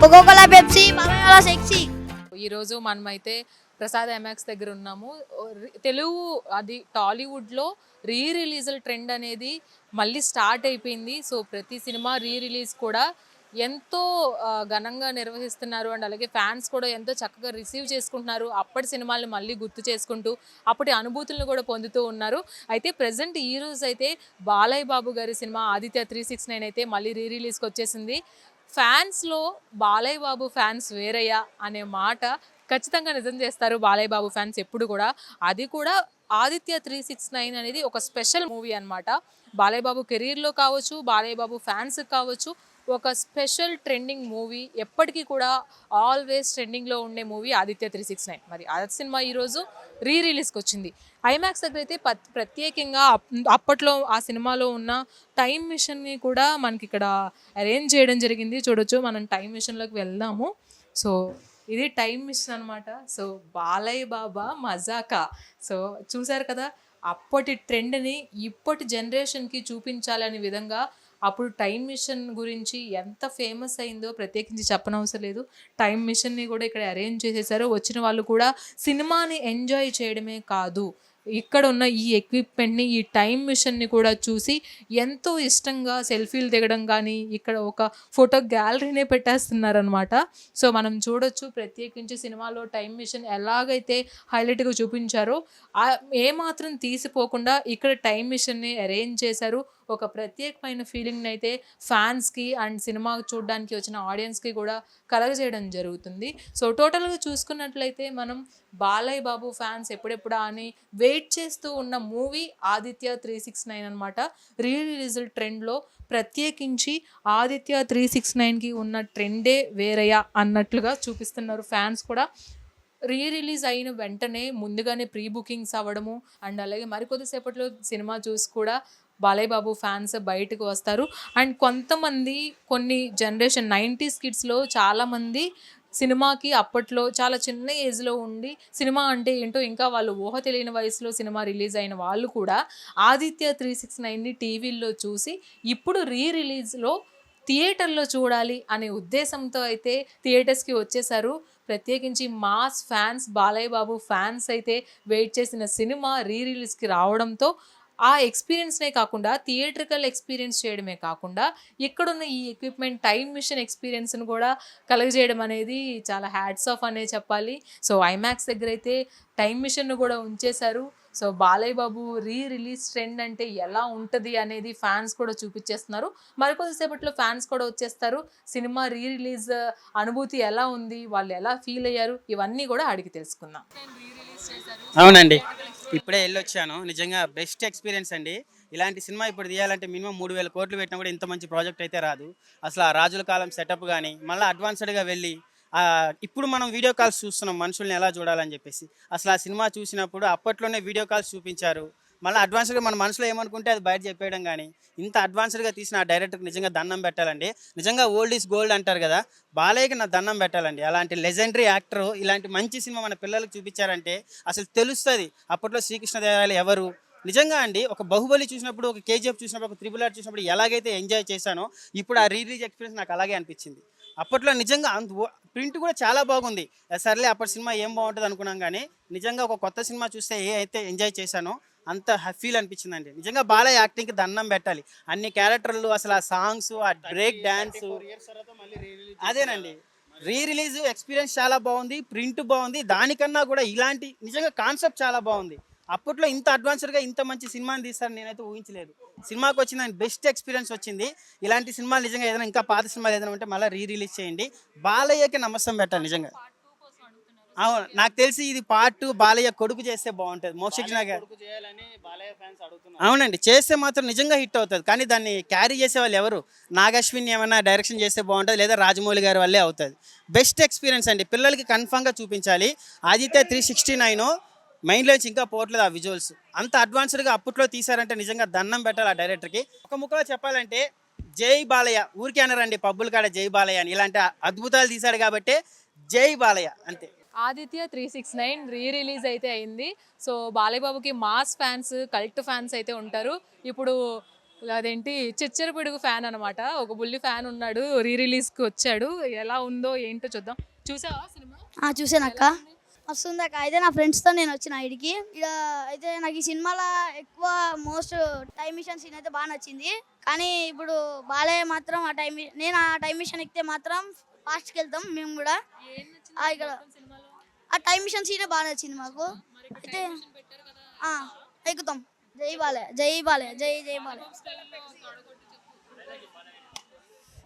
Coca Cola Pepsi మామయ్య sexy ఈరోజు మనమైతే ప్రసాద్ ఎంఎక్స్ దగ్గర ఉన్నాము. తెలుగు అది టాలీవుడ్లో రీ రిలీజ్ల ట్రెండ్ అనేది మళ్ళీ స్టార్ట్ అయిపోయింది. సో ప్రతి సినిమా రీ రిలీజ్ కూడా ఎంతో ఘనంగా నిర్వహిస్తున్నారు. అండ్ అలాగే ఫ్యాన్స్ కూడా ఎంతో చక్కగా రిసీవ్ చేసుకుంటున్నారు. అప్పటి సినిమాలను మళ్ళీ గుర్తు చేసుకుంటూ అప్పటి అనుభూతులను కూడా పొందుతూ ఉన్నారు. అయితే ప్రజెంట్ ఈ రోజు అయితే బాలయ్య బాబు గారి సినిమా ఆదిత్య త్రీ సిక్స్ నైన్ అయితే మళ్ళీ రీ రిలీజ్కి వచ్చేసింది. ఫ్యాన్స్లో బాలయ్య బాబు ఫ్యాన్స్ వేరయ్యా అనే మాట ఖచ్చితంగా నిజం చేస్తారు బాలయ్య బాబు ఫ్యాన్స్ ఎప్పుడు కూడా. అది కూడా ఆదిత్య త్రీ సిక్స్ నైన్ అనేది ఒక స్పెషల్ మూవీ అన్నమాట. బాలయ్య బాబు కెరీర్లో కావచ్చు బాలయ్య బాబు ఫ్యాన్స్ కావచ్చు ఒక స్పెషల్ ట్రెండింగ్ మూవీ ఎప్పటికీ కూడా ఆల్వేస్ ట్రెండింగ్లో ఉండే movie Aditya three six nine. మరి ఆ సినిమా ఈరోజు రీ రిలీజ్కి వచ్చింది ఐమాక్స్ దగ్గర అయితే ప్రత్యేకంగా అప్- అప్పట్లో ఆ సినిమాలో ఉన్న టైం మిషన్ని కూడా మనకి ఇక్కడ అరేంజ్ చేయడం జరిగింది. చూడొచ్చు మనం టైం మిషన్లోకి వెళ్దాము. సో ఇది టైం మిషన్ అనమాట సో బాలయ్య బాబా మజాకా. సో చూసారు కదా అప్పటి ట్రెండ్ని ఇప్పటి జనరేషన్కి చూపించాలనే విధంగా అప్పుడు టైం మిషన్ గురించి ఎంత ఫేమస్ అయిందో ప్రత్యేకించి చెప్పనవసరం లేదు. టైం మిషన్ని కూడా ఇక్కడ అరేంజ్ చేసేసారు. వచ్చిన వాళ్ళు కూడా సినిమాని ఎంజాయ్ చేయడమే కాదు. ఇక్కడ ఉన్న ఈ ఎక్విప్మెంట్ని ఈ టైం మిషన్ని కూడా చూసి ఎంతో ఇష్టంగా సెల్ఫీలు దిగడం కానీ ఇక్కడ ఒక ఫోటో గ్యాలరీనే పెట్టేస్తున్నారనమాట సో మనం చూడొచ్చు ప్రత్యేకించి సినిమాలో టైం మిషన్ ఎలాగైతే హైలైట్గా చూపించారో ఏమాత్రం తీసిపోకుండా ఇక్కడ టైం మిషన్ని అరేంజ్ చేశారు. ఒక ప్రత్యేకమైన ఫీలింగ్ని అయితే ఫ్యాన్స్కి అండ్ సినిమా చూడడానికి వచ్చిన ఆడియన్స్కి కూడా కలగజేయడం జరుగుతుంది. సో టోటల్గా చూసుకున్నట్లయితే మనం బాలయ్య బాబు ఫ్యాన్స్ ఎప్పుడెప్పుడా అని వెయిట్ చేస్తూ ఉన్న movie Aditya three six nine అనమాట రీ రిలీజల్ ట్రెండ్లో ప్రత్యేకించి ఆదిత్య త్రీ సిక్స్ నైన్కి ఉన్న ట్రెండే వేరయ్యా అన్నట్లుగా చూపిస్తున్నారు ఫ్యాన్స్ కూడా. రీ రిలీజ్ అయిన వెంటనే ముందుగానే ప్రీ బుకింగ్స్ అవ్వడము అండ్ అలాగే మరికొద్దిసేపట్లో సినిమా చూసి కూడా బాలయ్య బాబు ఫ్యాన్స్ బయటకు వస్తారు. అండ్ కొంతమంది కొన్ని జనరేషన్ నైంటీస్ కిడ్స్లో చాలామంది సినిమాకి అప్పట్లో చాలా చిన్న ఏజ్లో ఉండి సినిమా అంటే ఏంటో ఇంకా వాళ్ళు ఊహ తెలియని వయసులో సినిమా రిలీజ్ అయిన వాళ్ళు కూడా ఆదిత్య త్రీ సిక్స్ నైన్ని టీవీల్లో చూసి ఇప్పుడు రీ రిలీజ్లో థియేటర్లో చూడాలి అనే ఉద్దేశంతో అయితే థియేటర్స్కి వచ్చేసారు. ప్రత్యేకించి mass fans Balayya Babu fans అయితే వెయిట్ చేసిన సినిమా రీ రిలీజ్కి రావడంతో ఆ ఎక్స్పీరియన్స్నే కాకుండా థియేట్రికల్ ఎక్స్పీరియన్స్ చేయడమే కాకుండా ఇక్కడున్న ఈ ఎక్విప్మెంట్ టైం మిషన్ ఎక్స్పీరియన్స్ను కూడా కలుగజేయడం అనేది చాలా హ్యాట్స్ ఆఫ్ అనే చెప్పాలి. సో ఐమాక్స్ దగ్గర అయితే టైం మిషన్ను కూడా ఉంచేశారు. So Balayya Babu re release trend అంటే ఎలా ఉంటుంది అనేది ఫ్యాన్స్ కూడా చూపించేస్తున్నారు. మరికొద్దిసేపట్లో ఫ్యాన్స్ కూడా వచ్చేస్తారు. సినిమా రీ రిలీజ్ అనుభూతి ఎలా ఉంది? వాళ్ళు ఎలా ఫీల్ అయ్యారు? ఇవన్నీ కూడా అడిగి తెలుసుకుందాం. అవునండి. ఇప్పుడే వెళ్ళొచ్చాను నిజంగా బెస్ట్ ఎక్స్పీరియన్స్ అండి. ఇలాంటి సినిమా ఇప్పుడు తీయాలంటే మినిమం మూడు వేల కోట్లు పెట్టినా కూడా ఇంత మంచి ప్రాజెక్ట్ అయితే రాదు. అసలు ఆ రాజుల కాలం సెటప్ కానీ మళ్ళీ అడ్వాన్స్డ్గా వెళ్ళి ఇప్పుడు మనం వీడియో కాల్స్ చూస్తున్నాం. మనుషుల్ని ఎలా చూడాలని చెప్పేసి. అసలు ఆ సినిమా చూసినప్పుడు అప్పట్లోనే వీడియో కాల్స్ చూపించారు. మళ్ళీ అడ్వాన్స్డ్గా మన మనసులో ఏమనుకుంటే అది బయట చెప్పేయడం కానీ ఇంత అడ్వాన్స్డ్గా తీసిన ఆ డైరెక్టర్కి నిజంగా దండం పెట్టాలండి. నిజంగా ఓల్డ్ ఈజ్ గోల్డ్ అంటారు కదా బాలయ్యకి నా దండం పెట్టాలండి. అలాంటి లెజెండరీ యాక్టర్ ఇలాంటి మంచి సినిమా మన పిల్లలకు చూపించారంటే అసలు తెలుస్తుంది. అప్పట్లో శ్రీకృష్ణదేవరాయలు ఎవరు? నిజంగా అండి ఒక బాహుబలి చూసినప్పుడు ఒక కేజీఎఫ్ చూసినప్పుడు ఒక త్రిబుల్ ఆర్ చూసినప్పుడు ఎలాగైతే ఎంజాయ్ చేశానో ఇప్పుడు ఆ రీలీజ్ ఎక్స్పీరియన్స్ నాకు అలాగే అనిపించింది. అప్పట్లో నిజంగా అంత ప్రింట్ కూడా చాలా బాగుంది. సర్లే అప్పటి సినిమా ఏం బాగుంటుంది అనుకున్నాం కానీ నిజంగా ఒక కొత్త సినిమా చూస్తే ఏ అయితే ఎంజాయ్ చేశానో అంత ఫీల్ అనిపించిందండి. నిజంగా బాలయ్య యాక్టింగ్కి దండం పెట్టాలి. అన్ని క్యారెక్టర్లు అసలు ఆ సాంగ్స్ ఆ బ్రేక్ డ్యాన్స్ అదేనండి. రీ రిలీజ్ ఎక్స్పీరియన్స్ చాలా బాగుంది ప్రింట్ బాగుంది. దానికన్నా కూడా ఇలాంటి నిజంగా కాన్సెప్ట్ చాలా బాగుంది. అప్పట్లో ఇంత అడ్వాన్స్డ్గా ఇంత మంచి సినిమాని తీస్తారని నేనైతే ఊహించలేదు. సినిమాకి వచ్చిన బెస్ట్ ఎక్స్పీరియన్స్ వచ్చింది. ఇలాంటి సినిమాలు నిజంగా ఏదైనా ఇంకా పాత సినిమాలు ఏదైనా ఉంటే మళ్ళీ రీ రిలీజ్ చేయండి. బాలయ్యకి నమస్తం పెట్టాలి నిజంగా. అవును నాకు తెలిసి ఇది పార్ట్ బాలయ్య కొడుకు చేస్తే బాగుంటుంది. మోక్షజ్ఞ గారు. అవునండి చేస్తే మాత్రం నిజంగా హిట్ అవుతుంది. కానీ దాన్ని క్యారీ చేసే వాళ్ళు ఎవరు? నాగశ్విన్ ఏమైనా డైరెక్షన్ చేస్తే బాగుంటుంది లేదా రాజమౌళి గారి వల్లే అవుతుంది. బెస్ట్ ఎక్స్పీరియన్స్ అండి. పిల్లలకి కన్ఫామ్గా చూపించాలి. ఆదిత్య త్రీ సిక్స్టీ నైన్ మైండ్లోంచి ఇంకా పోవట్లేదు ఆ విజువల్స్ అంత అడ్వాన్స్డ్గా అప్పట్లో తీసారంటే నిజంగా దండం పెట్టాలి ఆ డైరెక్టర్కి ఒక ముక్కలో చెప్పాలంటే జై బాలయ్య. ఊరికే అనరండి పబ్బుల కాడ జై బాలయ్య అని. ఇలాంటి అద్భుతాలు తీశాడు కాబట్టి జై బాలయ్య అంతే. Aditya three six nine re release అయితే అయింది. సో బాలయ్య బాబుకి మాస్ ఫ్యాన్స్ కల్ట్ ఫ్యాన్స్ అయితే ఉంటారు. ఇప్పుడు అదేంటి చిచ్చర పిడుగు ఫ్యాన్ అనమాట ఒక బుల్లి ఫ్యాన్ ఉన్నాడు రీ రిలీజ్కి వచ్చాడు. ఎలా ఉందో ఏంటో చూద్దాం. చూసావా సినిమా? ఆ చూసానక్క వస్తుంది అక్క. అయితే నా ఫ్రెండ్స్తో నేను వచ్చిన ఐడికి ఇక్కడ అయితే నాకు ఈ సినిమాలో ఎక్కువ మోస్ట్ టైం మిషన్ సీన్ అయితే బాగా నచ్చింది. కానీ ఇప్పుడు బాలయ్య మాత్రం ఆ టైం నేను ఆ టైం మిషన్ ఎక్కితే మాత్రం ఫాస్ట్కి వెళ్తాం మేము కూడా. ఇక్కడ ఆ టైం మిషన్ సీనే బాగా నచ్చింది మాకు. అయితే ఆ, ఎక్కుతాం. జై బాలయ్య జై బాలయ్య జై జై బాలయ్య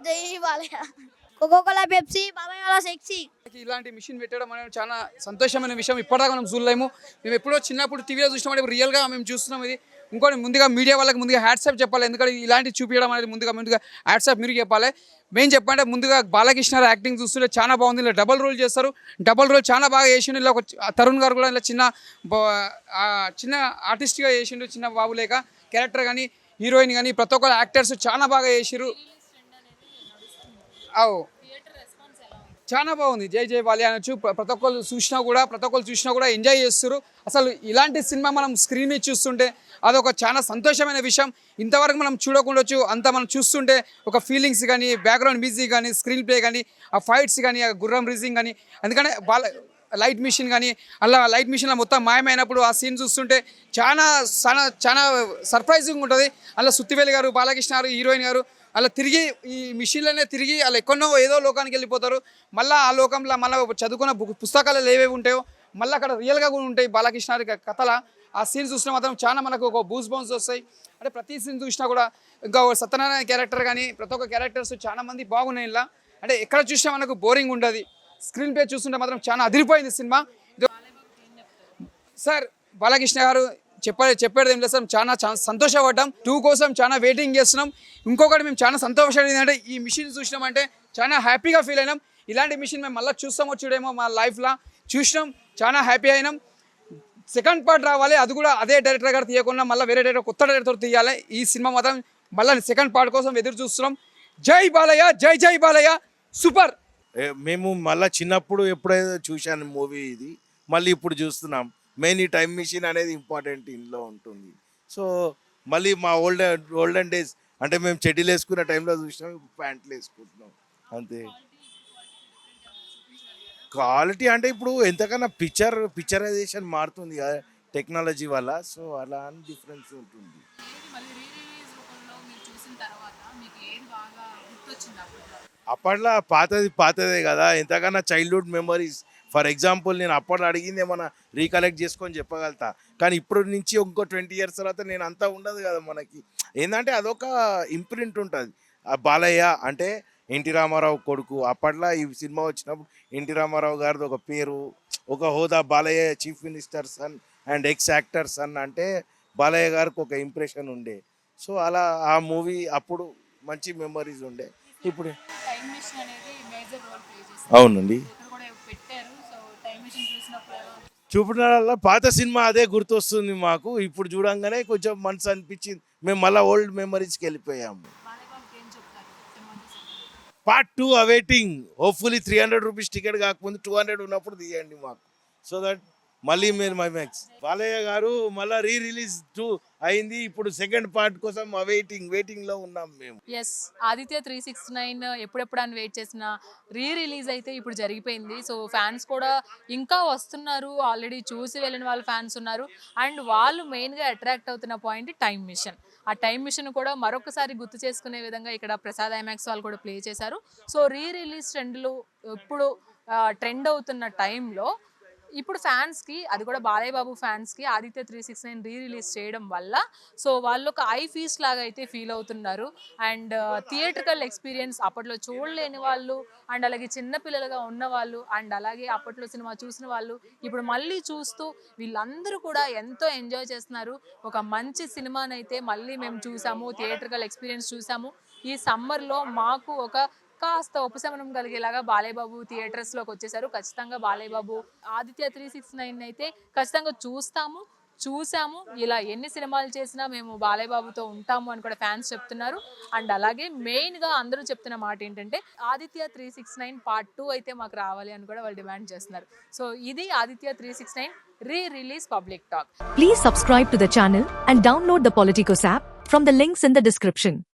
జై బాలయ్య కోకోకోలా పెప్సీ బాబాయ్ వాళ్ళ సెక్సీ ఇలాంటి మిషన్ పెట్టడం అనేది చాలా సంతోషమైన విషయం. ఇప్పటిదాకా మనం చూడలేము మేము ఎప్పుడో చిన్నప్పుడు టీవీలో చూసినాం ఇప్పుడు రియల్గా మేము చూస్తున్నాం ఇది. ఇంకోటి ముందుగా మీడియా వాళ్ళకి ముందుగా హ్యాట్సాప్ చెప్పాలి. ఎందుకంటే ఇలాంటి చూపించడం అనేది ముందుగా ముందుగా హ్యాట్సాప్ మీరు చెప్పాలి. మేము చెప్పంటే ముందుగా బాలకృష్ణ యాక్టింగ్ చూస్తుంటే చాలా బాగుంది. ఇలా డబల్ రోల్ చేస్తారు. డబల్ రోల్ చాలా బాగా చేసిండు. ఇలా ఒక తరుణ్ గారు కూడా ఇలా చిన్న చిన్న ఆర్టిస్ట్గా చేసిండు చిన్న బాబు లేక క్యారెక్టర్ కానీ హీరోయిన్ కానీ ప్రతి ఒక్కరు యాక్టర్స్ చాలా బాగా చేసిరు అవు. చాలా బాగుంది. జై జై బాలి అనొచ్చు. ప్రతి ఒక్కరు చూసినా కూడా ప్రతి ఒక్కరు చూసినా కూడా ఎంజాయ్ చేస్తారు అసలు ఇలాంటి సినిమా మనం స్క్రీన్ మీద చూస్తుంటే అదొక చాలా సంతోషమైన విషయం. ఇంతవరకు మనం చూడకుండొచ్చు అంత మనం చూస్తుంటే ఒక ఫీలింగ్స్ కానీ బ్యాక్గ్రౌండ్ మ్యూజిక్ కానీ స్క్రీన్ ప్లే కానీ ఆ ఫైట్స్ కానీ ఆ గుర్రం రీజింగ్ కానీ ఎందుకంటే బాల లైట్ మిషన్ కానీ అలా లైట్ మిషన్లో మొత్తం మాయమైనప్పుడు ఆ సీన్ చూస్తుంటే చాలా చాలా చాలా సర్ప్రైజింగ్ ఉంటుంది. అలా సుత్తివేలి గారు బాలకృష్ణ గారు హీరోయిన్ గారు అలా తిరిగి ఈ మిషన్లనే తిరిగి అలా ఎక్కడో ఏదో లోకానికి వెళ్ళిపోతారు. మళ్ళీ ఆ లోకంలో మళ్ళీ చదువుకున్న బుక్ పుస్తకాలు ఏవేవి ఉంటాయో మళ్ళీ అక్కడ రియల్గా కూడా ఉంటాయి బాలకృష్ణారి కథల. ఆ సీన్ చూసినా మాత్రం చాలా మనకు ఒక బూస్ బౌన్స్ వస్తాయి. అంటే ప్రతి సీన్ చూసినా కూడా ఇంకా సత్యనారాయణ క్యారెక్టర్ కానీ ప్రతి ఒక్క క్యారెక్టర్స్ చాలా మంది బాగున్నాయి ఇలా. అంటే ఎక్కడ చూసినా మనకు బోరింగ్ ఉండదు. స్క్రీన్ ప్లే చూస్తుంటే మాత్రం చాలా అదిరిపోయింది సినిమా. సార్ బాలకృష్ణ గారు చెప్పే చెప్పేది ఏం లేదు సార్. చాలా సంతోషపడ్డాం. టూ కోసం చాలా వెయిటింగ్ చేస్తున్నాం. ఇంకొకటి మేము చాలా సంతోషం ఏంటంటే ఈ మిషన్ చూసినామంటే చాలా హ్యాపీగా ఫీల్ అయినాం. ఇలాంటి మిషన్ మేము మళ్ళీ చూస్తామో చూడేమో మా లైఫ్లో చూసినాం చాలా హ్యాపీ అయినాం. సెకండ్ పార్ట్ రావాలి. అది కూడా అదే డైరెక్టర్ గారు తీయకుండా మళ్ళీ వేరే డైరెక్టర్ కొత్త డైరెక్టర్ తీయాలి. ఈ సినిమా మాత్రం మళ్ళీ సెకండ్ పార్ట్ కోసం ఎదురు చూస్తున్నాం. జై బాలయ్య జై జై బాలయ్య. సూపర్ మేము మళ్ళీ చిన్నప్పుడు ఎప్పుడైతే చూశాను మూవీ ఇది. మళ్ళీ ఇప్పుడు చూస్తున్నాం. మెయిన్ ఈ టైం మిషన్ అనేది ఇంపార్టెంట్ ఇంట్లో ఉంటుంది. సో మళ్ళీ మా ఓల్డ్ ఓల్డెన్ డేస్ అంటే మేము చెడ్డీలు వేసుకున్న టైంలో చూసినాం ప్యాంట్లు వేసుకుంటున్నాం. అంతే. క్వాలిటీ అంటే ఇప్పుడు ఎంతకన్నా పిక్చర్ పిక్చరైజేషన్ మారుతుంది కదా టెక్నాలజీ వల్ల. సో అలా అని డిఫరెన్స్ ఉంటుంది. అప్పట్లో పాతది పాతదే కదా. ఎంతకన్నా చైల్డ్హుడ్ మెమరీస్ ఫర్ ఎగ్జాంపుల్ నేను అప్పట్లో అడిగింది ఏమన్నా రీకలెక్ట్ చేసుకొని చెప్పగలుగుతా. కానీ ఇప్పుడు నుంచి ఇంకో ట్వంటీ ఇయర్స్ తర్వాత నేను అంతా ఉండదు కదా మనకి. ఏంటంటే అదొక ఇంప్రింట్ ఉంటుంది. ఆ బాలయ్య అంటే ఎన్టీ రామారావు కొడుకు. అప్పట్లో ఈ సినిమా వచ్చినప్పుడు ఎన్టీ రామారావు గారిది ఒక పేరు ఒక హోదా Balayya chief minister son and ex actor son అంటే బాలయ్య గారికి ఒక ఇంప్రెషన్ ఉండే. సో అలా ఆ మూవీ అప్పుడు మంచి మెమరీస్ ఉండే. ఇప్పుడు అవునండి. పెట్టారు. చూపడాల పాత సినిమా అదే గుర్తొస్తుంది మాకు. ఇప్పుడు చూడంగానే కొంచెం మనసు అనిపించింది. మేము మళ్ళీ ఓల్డ్ మెమరీస్కి వెళ్ళిపోయాము? Part two awaiting hopefully three hundred rupees ticket కాకముందు టూ హండ్రెడ్ ఉన్నప్పుడు తీయండి మాకు. సో దట్ మళ్ళీ మీరు మై మ్యాక్స్ బాలయ్య గారు మళ్ళీ రీ రిలీజ్ టూ అయింది. ఇప్పుడు సెకండ్ పార్ట్ కోసం అవైటింగ్ వెయిటింగ్లో ఉన్నాం మేము. Yes Aditya three six nine ఎప్పుడెప్పుడు అని వెయిట్ చేసిన రీ రిలీజ్ అయితే ఇప్పుడు జరిగిపోయింది. సో ఫ్యాన్స్ కూడా ఇంకా వస్తున్నారు. ఆల్రెడీ చూసి వెళ్ళిన వాళ్ళ ఫ్యాన్స్ ఉన్నారు. అండ్ వాళ్ళు మెయిన్గా అట్రాక్ట్ అవుతున్న పాయింట్ టైం మిషన్ ఆ టైం మిషన్ కూడా మరొకసారి గుర్తు చేసుకునే విధంగా ఇక్కడ ప్రసాద్ ఐమాక్స్ వాళ్ళు కూడా ప్లే చేశారు. సో రీ రిలీజ్ ట్రెండ్లు ఎప్పుడు ట్రెండ్ అవుతున్న టైంలో ఇప్పుడు ఫ్యాన్స్కి అది కూడా బాలయ్య బాబు ఫ్యాన్స్కి Aditya three six nine re release చేయడం వల్ల సో వాళ్ళు ఒక ఐ ఫీస్ లాగా అయితే ఫీల్ అవుతున్నారు. అండ్ థియేట్రికల్ ఎక్స్పీరియన్స్ అప్పట్లో చూడలేని వాళ్ళు అండ్ అలాగే చిన్నపిల్లలుగా ఉన్న వాళ్ళు అండ్ అలాగే అప్పట్లో సినిమా చూసిన వాళ్ళు ఇప్పుడు మళ్ళీ చూస్తూ వీళ్ళందరూ కూడా ఎంతో ఎంజాయ్ చేస్తున్నారు. ఒక మంచి సినిమానైతే మళ్ళీ మేము చూసాము థియేట్రికల్ ఎక్స్పీరియన్స్ చూసాము. ఈ సమ్మర్లో మాకు ఒక కాస్త ఉపశమనం కలిగేలాగా బాలయ్యబాబు థియేటర్స్లోకి వచ్చేసారు. ఖచ్చితంగా Balayyababu Aditya three six nine అయితే ఖచ్చితంగా చూస్తాము చూసాము. ఇలా ఎన్ని సినిమాలు చేసినా మేము బాలయ్యబాబుతో ఉంటాము అని కూడా ఫ్యాన్స్ చెప్తున్నారు. అండ్ అలాగే మెయిన్గా అందరూ చెప్తున్న మాట ఏంటంటే Aditya three six nine part two అయితే మాకు రావాలి అని కూడా వాళ్ళు డిమాండ్ చేస్తున్నారు. సో ఇది Aditya three six nine re release public talk please subscribe to the channel and download the Politicos app from the links in the description